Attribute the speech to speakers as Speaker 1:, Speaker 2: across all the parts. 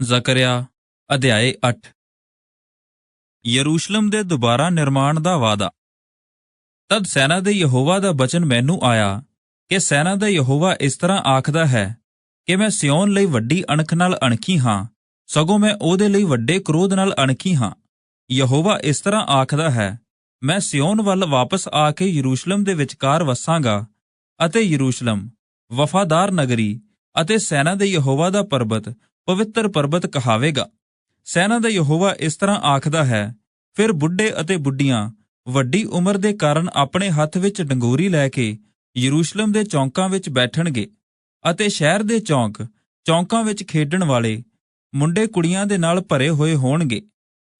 Speaker 1: ਜ਼ਕਰਿਆ ਅਧਿਆਏ 8 ਯਰੂਸ਼ਲਮ ਦੇ ਦੁਬਾਰਾ ਨਿਰਮਾਣ ਦਾ ਵਾਅਦਾ। ਤਦ ਸੈਨਾ ਦੇ ਯਹੋਵਾ ਦਾ ਬਚਨ ਮੈਨੂੰ ਆਇਆ ਕਿ ਸੈਨਾ ਦਾ ਯਹੋਵਾ ਇਸ ਤਰ੍ਹਾਂ ਆਖਦਾ ਹੈ ਕਿ ਮੈਂ ਸਿਓਨ ਲਈ ਵੱਡੀ ਅਣਖ ਨਾਲ ਅਣਖੀ ਹਾਂ, ਸਗੋਂ ਮੈਂ ਉਹਦੇ ਲਈ ਵੱਡੇ ਕ੍ਰੋਧ ਨਾਲ ਅਣਖੀ ਹਾਂ। ਯਹੋਵਾ ਇਸ ਤਰ੍ਹਾਂ ਆਖਦਾ ਹੈ, ਮੈਂ ਸਿਓਨ ਵੱਲ ਵਾਪਸ ਆ ਕੇ ਯਰੂਸ਼ਲਮ ਦੇ ਵਿਚਕਾਰ ਵਸਾਂਗਾ ਅਤੇ ਯਰੂਸ਼ਲਮ ਵਫਾਦਾਰ ਨਗਰੀ ਅਤੇ ਸੈਨਾ ਦੇ ਯਹੋਵਾ ਦਾ ਪਰਬਤ ਪਵਿੱਤਰ ਪਰਬਤ ਕਹਾਵੇਗਾ। ਸੈਨਾ ਦਾ ਯਹੋਵਾ ਇਸ ਤਰ੍ਹਾਂ ਆਖਦਾ ਹੈ, ਫਿਰ ਬੁੱਢੇ ਅਤੇ ਬੁੱਢੀਆਂ, ਵੱਡੀ ਉਮਰ ਦੇ ਕਾਰਨ ਆਪਣੇ ਹੱਥ ਵਿੱਚ ਡੰਗੋਰੀ ਲੈ ਕੇ ਯਰੂਸ਼ਲਮ ਦੇ ਚੌਂਕਾਂ ਵਿੱਚ ਬੈਠਣਗੇ ਅਤੇ ਸ਼ਹਿਰ ਦੇ ਚੌਂਕ, ਚੌਂਕਾਂ ਵਿੱਚ ਖੇਡਣ ਵਾਲੇ ਮੁੰਡੇ ਕੁੜੀਆਂ ਦੇ ਨਾਲ ਭਰੇ ਹੋਏ ਹੋਣਗੇ।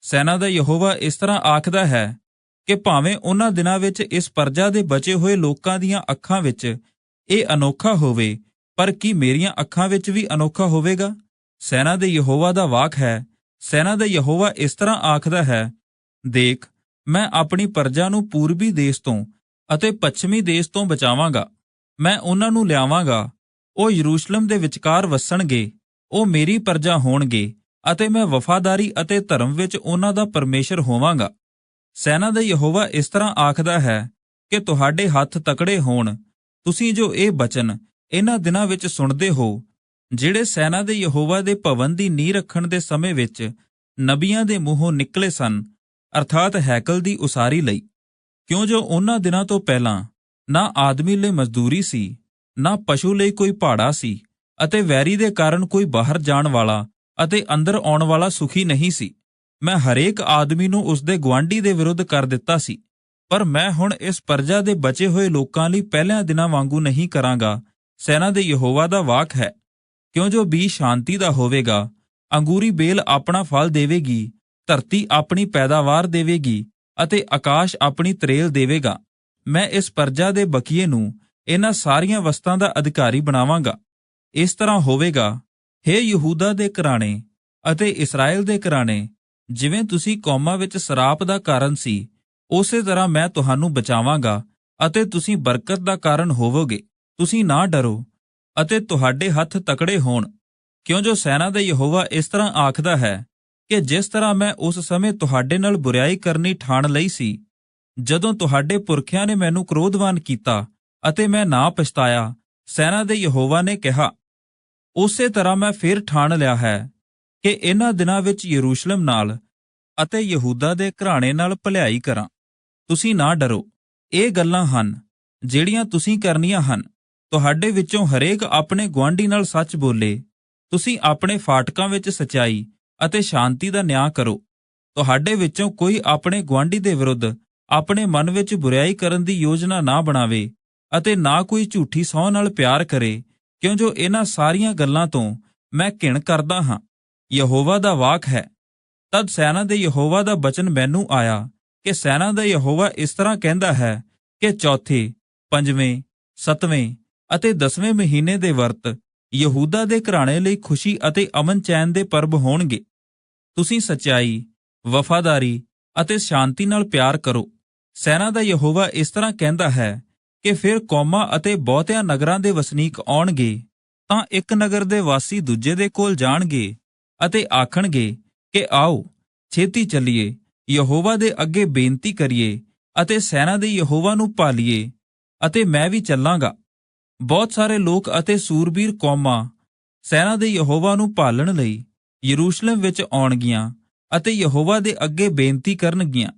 Speaker 1: ਸੈਨਾ ਦਾ ਯਹੋਵਾ ਇਸ ਤਰ੍ਹਾਂ ਆਖਦਾ ਹੈ ਕਿ ਭਾਵੇਂ ਉਹਨਾਂ ਦਿਨਾਂ ਵਿੱਚ ਇਸ ਪਰਜਾ ਦੇ ਬਚੇ ਹੋਏ ਲੋਕਾਂ ਦੀਆਂ ਅੱਖਾਂ ਵਿੱਚ ਇਹ ਅਨੋਖਾ ਹੋਵੇ, ਪਰ ਕੀ ਮੇਰੀਆਂ ਅੱਖਾਂ ਵਿੱਚ ਵੀ ਅਨੋਖਾ ਹੋਵੇਗਾ? ਸੈਨਾ ਦੇ ਯਹੋਵਾ ਦਾ ਵਾਕ ਹੈ, ਸੈਨਾ ਦਾ ਯਹੋਵਾ ਇਸ ਤਰ੍ਹਾਂ ਆਖਦਾ ਹੈ, ਦੇਖ, ਮੈਂ ਆਪਣੀ ਪਰਜਾ ਨੂੰ ਪੂਰਬੀ ਦੇਸ਼ ਤੋਂ ਅਤੇ ਪੱਛਮੀ ਦੇਸ਼ ਤੋਂ ਬਚਾਵਾਂਗਾ, ਮੈਂ ਉਹਨਾਂ ਨੂੰ ਲਿਆਵਾਂਗਾ, ਉਹ ਯਰੂਸ਼ਲਮ ਦੇ ਵਿਚਕਾਰ ਵਸਣਗੇ, ਉਹ ਮੇਰੀ ਪਰਜਾ ਹੋਣਗੇ ਅਤੇ ਮੈਂ ਵਫਾਦਾਰੀ ਅਤੇ ਧਰਮ ਵਿੱਚ ਉਹਨਾਂ ਦਾ ਪਰਮੇਸ਼ਰ ਹੋਵਾਂਗਾ। ਸੈਨਾ ਦਾ ਯਹੋਵਾ ਇਸ ਤਰ੍ਹਾਂ ਆਖਦਾ ਹੈ ਕਿ ਤੁਹਾਡੇ ਹੱਥ ਤਕੜੇ ਹੋਣ, ਤੁਸੀਂ ਜੋ ਇਹ ਬਚਨ ਇਹਨਾਂ ਦਿਨਾਂ ਵਿੱਚ ਸੁਣਦੇ ਹੋ ਜਿਹੜੇ ਸੈਨਾ ਦੇ ਯਹੋਵਾ ਦੇ ਭਵਨ ਦੀ ਨੀਂਹ ਰੱਖਣ ਦੇ ਸਮੇਂ ਵਿੱਚ ਨਬੀਆਂ ਦੇ ਮੂੰਹੋਂ ਨਿਕਲੇ ਸਨ, ਅਰਥਾਤ ਹੈਕਲ ਦੀ ਉਸਾਰੀ ਲਈ, ਕਿਉਂ ਜੋ ਉਹਨਾਂ ਦਿਨਾਂ ਤੋਂ ਪਹਿਲਾਂ ਨਾ ਆਦਮੀ ਲਈ ਮਜ਼ਦੂਰੀ ਸੀ, ਨਾ ਪਸ਼ੂ ਲਈ ਕੋਈ ਭਾੜਾ ਸੀ ਅਤੇ ਵੈਰੀ ਦੇ ਕਾਰਨ ਕੋਈ ਬਾਹਰ ਜਾਣ ਵਾਲਾ ਅਤੇ ਅੰਦਰ ਆਉਣ ਵਾਲਾ ਸੁਖੀ ਨਹੀਂ ਸੀ। ਮੈਂ ਹਰੇਕ ਆਦਮੀ ਨੂੰ ਉਸਦੇ ਗੁਆਂਢੀ ਦੇ ਵਿਰੁੱਧ ਕਰ ਦਿੱਤਾ ਸੀ, ਪਰ ਮੈਂ ਹੁਣ ਇਸ ਪਰਜਾ ਦੇ ਬਚੇ ਹੋਏ ਲੋਕਾਂ ਲਈ ਪਹਿਲਿਆਂ ਦਿਨਾਂ ਵਾਂਗੂ ਨਹੀਂ ਕਰਾਂਗਾ, ਸੈਨਾ ਦੇ ਯਹੋਵਾ ਦਾ ਵਾਕ ਹੈ। ਕਿਉਂ ਜੋ ਬੀ ਸ਼ਾਂਤੀ ਦਾ ਹੋਵੇਗਾ, ਅੰਗੂਰੀ ਬੇਲ ਆਪਣਾ ਫਲ ਦੇਵੇਗੀ, ਧਰਤੀ ਆਪਣੀ ਪੈਦਾਵਾਰ ਦੇਵੇਗੀ ਅਤੇ ਆਕਾਸ਼ ਆਪਣੀ ਤਰੇਲ ਦੇਵੇਗਾ। ਮੈਂ ਇਸ ਪਰਜਾ ਦੇ ਬਕੀਏ ਨੂੰ ਇਹਨਾਂ ਸਾਰੀਆਂ ਵਸਤਾਂ ਦਾ ਅਧਿਕਾਰੀ ਬਣਾਵਾਂਗਾ। ਇਸ ਤਰ੍ਹਾਂ ਹੋਵੇਗਾ हे ਯਹੂਦਾ ਦੇ ਘਰਾਣੇ ਅਤੇ ਇਸਰਾਇਲ ਦੇ ਘਰਾਣੇ, ਜਿਵੇਂ ਤੁਸੀਂ ਕੌਮਾਂ ਵਿੱਚ ਸਰਾਪ ਦਾ ਕਾਰਨ ਸੀ, ਉਸੇ ਤਰ੍ਹਾਂ ਮੈਂ ਤੁਹਾਨੂੰ ਬਚਾਵਾਂਗਾ ਅਤੇ ਤੁਸੀਂ ਬਰਕਤ ਦਾ ਕਾਰਨ ਹੋਵੋਗੇ। ਤੁਸੀਂ ਨਾ ਡਰੋ ਅਤੇ ਤੁਹਾਡੇ ਹੱਥ ਤਕੜੇ ਹੋਣ। ਕਿਉਂ ਜੋ ਸੈਨਾ ਦੇ ਯਹੋਵਾ ਇਸ ਤਰ੍ਹਾਂ ਆਖਦਾ ਹੈ ਕਿ ਜਿਸ ਤਰ੍ਹਾਂ ਮੈਂ ਉਸ ਸਮੇਂ ਤੁਹਾਡੇ ਨਾਲ ਬੁਰਾਈ ਕਰਨੀ ਠਾਣ ਲਈ ਸੀ, ਜਦੋਂ ਤੁਹਾਡੇ ਪੁਰਖਿਆਂ ਨੇ ਮੈਨੂੰ ਕ੍ਰੋਧਵਾਨ ਕੀਤਾ ਅਤੇ ਮੈਂ ਨਾ ਪਛਤਾਇਆ, ਸੈਨਾ ਦੇ ਯਹੋਵਾ ਨੇ ਕਿਹਾ, ਉਸੇ ਤਰ੍ਹਾਂ ਮੈਂ ਫੇਰ ਠਾਣ ਲਿਆ ਹੈ ਕਿ ਇਹਨਾਂ ਦਿਨਾਂ ਵਿੱਚ ਯਰੂਸ਼ਲਮ ਨਾਲ ਅਤੇ ਯਹੂਦਾ ਦੇ ਘਰਾਣੇ ਨਾਲ ਭਲਾਈ ਕਰਾਂ। ਤੁਸੀਂ ਨਾ ਡਰੋ। ਇਹ ਗੱਲਾਂ ਹਨ, ਜਿਹੜੀਆਂ ਤੁਸੀਂ ਕਰਨੀਆਂ ਹਨ। ਤੁਹਾਡੇ ਵਿੱਚੋਂ ਹਰੇਕ ਆਪਣੇ ਗੁਆਂਢੀ ਨਾਲ ਸੱਚ ਬੋਲੇ। ਤੁਸੀਂ ਆਪਣੇ ਫਾਟਕਾਂ ਵਿੱਚ ਸਚਾਈ ਅਤੇ ਸ਼ਾਂਤੀ ਦਾ ਨਿਆਂ ਕਰੋ। ਤੁਹਾਡੇ ਵਿੱਚੋਂ ਕੋਈ ਆਪਣੇ ਗੁਆਂਢੀ ਦੇ ਵਿਰੁੱਧ ਆਪਣੇ ਮਨ ਵਿੱਚ ਬੁਰਾਈ ਕਰਨ ਦੀ ਯੋਜਨਾ ਨਾ ਬਣਾਵੇ ਅਤੇ ਨਾ ਕੋਈ ਝੂਠੀ ਸਹੁੰ ਨਾਲ ਪਿਆਰ ਕਰੇ, ਕਿਉਂ ਜੋ ਇਹਨਾਂ ਸਾਰੀਆਂ ਗੱਲਾਂ ਤੋਂ ਮੈਂ ਘਿਣ ਕਰਦਾ ਹਾਂ। ਯਹੋਵਾ ਦਾ ਵਾਕ ਹੈ, ਤਦ ਸੈਨਾ ਦੇ ਯਹੋਵਾ ਦਾ ਬਚਨ ਮੈਨੂੰ ਆਇਆ ਕਿ ਸੈਨਾ ਦਾ ਯਹੋਵਾ ਇਸ ਤਰ੍ਹਾਂ ਕਹਿੰਦਾ ਹੈ ਕਿ ਚੌਥੇ, ਪੰਜਵੇਂ, ਸੱਤਵੇਂ ਅਤੇ ਦਸਵੇਂ ਮਹੀਨੇ ਦੇ ਵਰਤ ਯਹੂਦਾ ਦੇ ਘਰਾਣੇ ਲਈ ਖੁਸ਼ੀ ਅਤੇ ਅਮਨ ਚੈਨ ਦੇ ਪਰਬ ਹੋਣਗੇ। ਤੁਸੀਂ ਸਚਾਈ, ਵਫਾਦਾਰੀ ਅਤੇ ਸ਼ਾਂਤੀ ਨਾਲ ਪਿਆਰ ਕਰੋ। ਸੈਨਾ ਦਾ ਯਹੋਵਾ ਇਸ ਤਰ੍ਹਾਂ ਕਹਿੰਦਾ ਹੈ ਕਿ ਫਿਰ ਕੌਮਾਂ ਅਤੇ ਬਹੁਤਿਆਂ ਨਗਰਾਂ ਦੇ ਵਸਨੀਕ ਆਉਣਗੇ, ਤਾਂ ਇੱਕ ਨਗਰ ਦੇ ਵਾਸੀ ਦੂਜੇ ਦੇ ਕੋਲ ਜਾਣਗੇ ਅਤੇ ਆਖਣਗੇ ਕਿ ਆਓ, ਛੇਤੀ ਚੱਲੀਏ, ਯਹੋਵਾ ਦੇ ਅੱਗੇ ਬੇਨਤੀ ਕਰੀਏ ਅਤੇ ਸੈਨਾ ਦੇ ਯਹੋਵਾ ਨੂੰ ਭਾਲੀਏ ਅਤੇ ਮੈਂ ਵੀ ਚੱਲਾਂਗਾ। ਬਹੁਤ ਸਾਰੇ ਲੋਕ ਅਤੇ ਸੂਰਬੀਰ ਕੌਮਾਂ ਸੈਨਾ ਦੇ ਯਹੋਵਾ ਨੂੰ ਭਾਲਣ ਲਈ ਯਰੂਸ਼ਲਮ ਵਿੱਚ ਆਉਣਗੀਆਂ ਅਤੇ ਯਹੋਵਾ ਦੇ ਅੱਗੇ ਬੇਨਤੀ ਕਰਨਗੀਆਂ।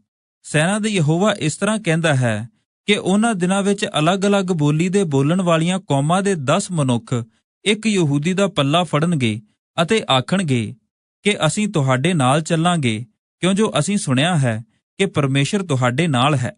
Speaker 1: ਸੈਨਾ ਦੇ ਯਹੋਵਾ ਇਸ ਤਰ੍ਹਾਂ ਕਹਿੰਦਾ ਹੈ ਕਿ ਉਹਨਾਂ ਦਿਨਾਂ ਵਿੱਚ ਅਲੱਗ-ਅਲੱਗ ਬੋਲੀ ਦੇ ਬੋਲਣ ਵਾਲੀਆਂ ਕੌਮਾਂ ਦੇ 10 ਮਨੁੱਖ ਇੱਕ ਯਹੂਦੀ ਦਾ ਪੱਲਾ ਫੜਨਗੇ ਅਤੇ ਆਖਣਗੇ ਕਿ ਅਸੀਂ ਤੁਹਾਡੇ ਨਾਲ ਚੱਲਾਂਗੇ ਕਿਉਂ ਜੋ ਅਸੀਂ ਸੁਣਿਆ ਹੈ ਕਿ ਪਰਮੇਸ਼ਰ ਤੁਹਾਡੇ ਨਾਲ ਹੈ।